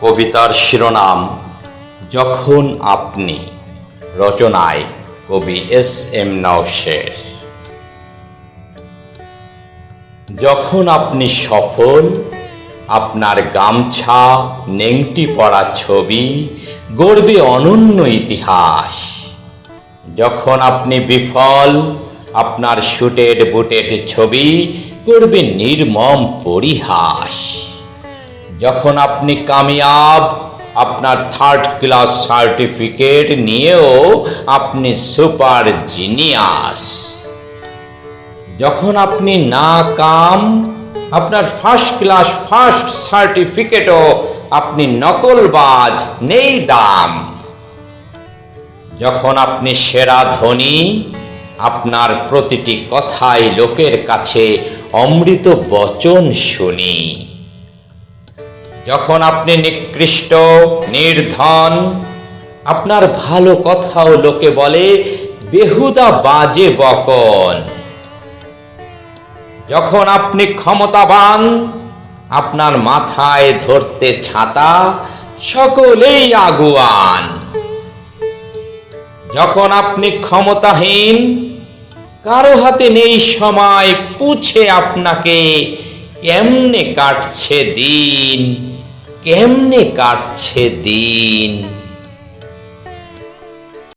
কবিতার শিরোনাম, যখন আপনি রচনায় কবি এস এম নওশের। যখন আপনি সফল, আপনার গামছা, নেংটি পড়া ছবি, গড়বে অনন্য ইতিহাস। যখন আপনি বিফল, আপনার শুটেড বুটেড ছবি করবে নির্মম পরিহাস। যখন আপনি কামিয়াব আপনার থার্ড ক্লাস সার্টিফিকেট নিয়েও আপনি সুপার জিনিয়াস যখন আপনি না কাম আপনার ফার্স্ট ক্লাস ফার্স্ট সার্টিফিকেটও আপনি নকলবাজ, নেই দাম। যখন আপনি সেরা ধনী, আপনার প্রতিটি কথাই লোকের কাছে অমৃত বচন শুনি। যখন আপনি নিকৃষ্ট, নির্ধন, আপনার ভালো কথাও লোকে বলে, বেহুদা বাজে বকন। যখন আপনি ক্ষমতাবান, আপনার মাথায় ধরতে ছাতা, সকলেই আগুয়ান। যখন আপনি ক্ষমতাহীন, কারও হাতে নেই সময়, পুছে আপনাকে কেমনে কাটছে দিন? কেমনে কাটছে দিন?